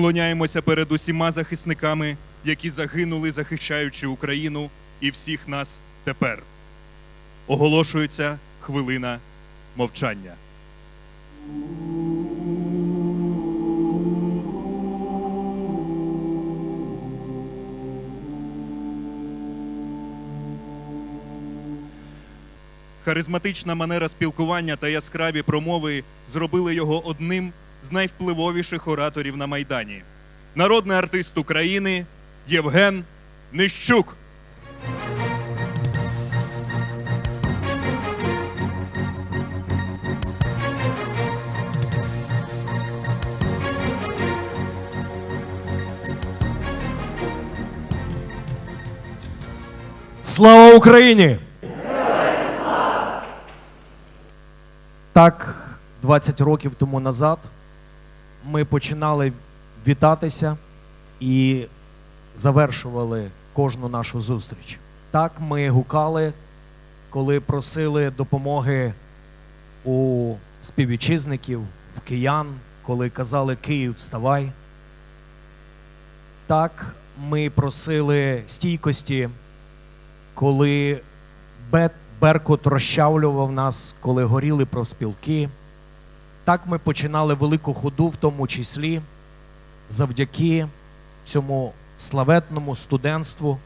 Склоняємося перед усіма захисниками, які загинули, захищаючи Україну і всіх нас тепер. Оголошується хвилина мовчання. Харизматична манера спілкування та яскраві промови зробили його одним з найвпливовіших ораторів на Майдані. Народний артист України Євген Нищук. Слава Україні! Так, 20 років тому назад ми починали вітатися і завершували кожну нашу зустріч. Так ми гукали, коли просили допомоги у співвітчизників, в киян, коли казали Київ, вставай. Так ми просили стійкості коли Беркут розчавлював нас, коли горіли профспілки. Так ми починали велику ходу, в тому числі завдяки цьому славетному студентству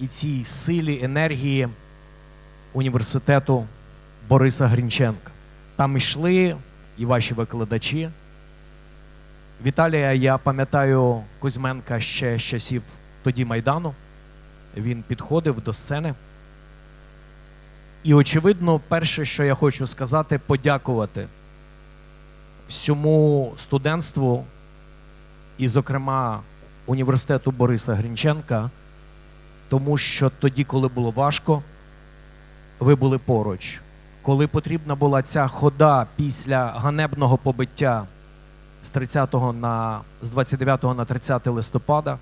і цій силі енергії університету Бориса Грінченка. Там йшли і ваші викладачі. Віталія, я пам'ятаю Кузьменка ще з часів тоді Майдану він підходив до сцени. І, очевидно, перше, що я хочу сказати, подякувати всьому студентству, і, зокрема, університету Бориса Грінченка, тому що тоді, коли було важко, ви були поруч. Коли потрібна була ця хода після ганебного побиття з 30 на з 29 на 30 листопада.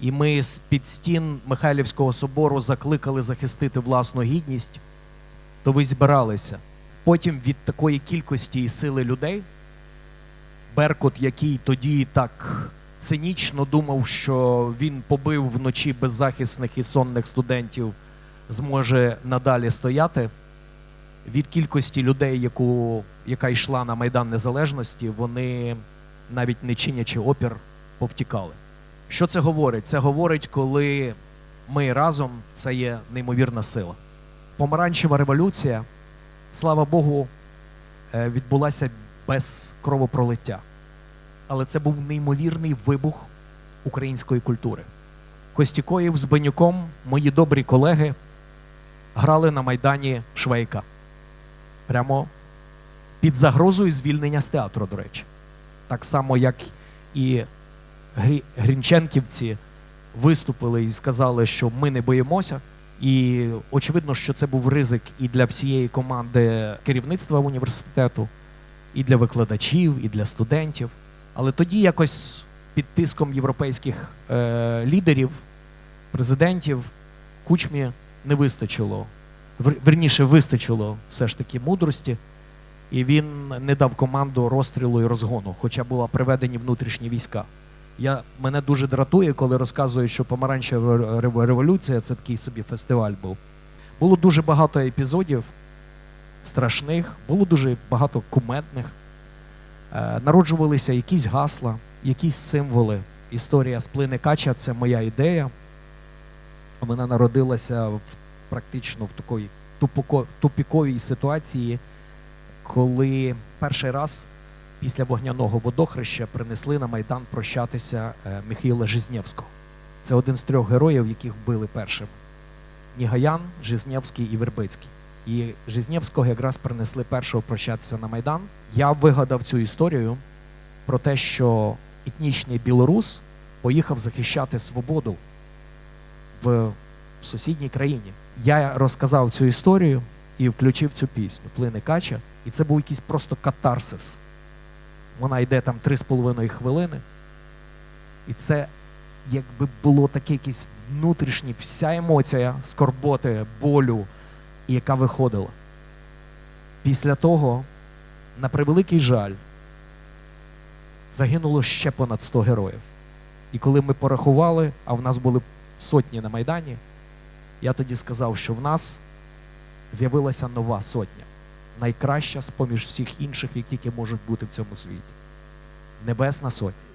І ми з під стін Михайлівського собору закликали захистити власну гідність, то ви збиралися. Потім від такої кількості і сили людей, Беркут, який тоді так цинічно думав, що він побив вночі беззахисних і сонних студентів, зможе надалі стояти. Від кількості людей, яку, яка йшла на Майдан Незалежності, вони навіть не чинячи опір, повтікали. Що це говорить? Це говорить, коли ми разом це є неймовірна сила. Помаранчева революція, слава Богу, е, відбулася без кровопролиття. Але це був неймовірний вибух української культури. Костікоїв з Бенюком, мої добрі колеги, грали на Майдані Швейка. Прямо під загрозою звільнення з театру, до речі. Так само, як і Грінченківці виступили і сказали, що ми не боїмося. І очевидно, що це був ризик і для всієї команди керівництва університету, і для викладачів, і для студентів. Але тоді якось під тиском європейських е, лідерів, президентів, кучмі не вистачило. Вер- Верніше, вистачило все ж таки мудрості, і він не дав команду розстрілу і розгону, хоча була приведені внутрішні війська. Я, мене дуже дратує, коли розказують, що помаранчева революція це такий собі фестиваль був. Було дуже багато епізодів страшних, було дуже багато кумедних. Е, народжувалися якісь гасла, якісь символи. Історія сплини кача це моя ідея. Вона народилася в, практично в такій тупіковій ситуації, коли перший раз після вогняного водохреща принесли на Майдан прощатися е, Михайла Жизнєвського. Це один з трьох героїв, яких вбили першим. Нігаян, Жизнєвський і Вербицький. І Жизнєвського якраз принесли першого прощатися на Майдан. Я вигадав цю історію про те, що етнічний білорус поїхав захищати свободу в сусідній країні. Я розказав цю історію і включив цю пісню Плине кача, і це був якийсь просто катарсис. Вона йде там 3,5 хвилини. І це якби було таке якесь внутрішнє, вся емоція скорботи, болю, яка виходила. Після того, на превеликий жаль, загинуло ще понад 100 героїв. І коли ми порахували, а в нас були сотні на Майдані, я тоді сказав, що в нас з'явилася нова сотня, найкраща з поміж всіх інших, які тільки можуть бути в цьому світі. Небесна сотня.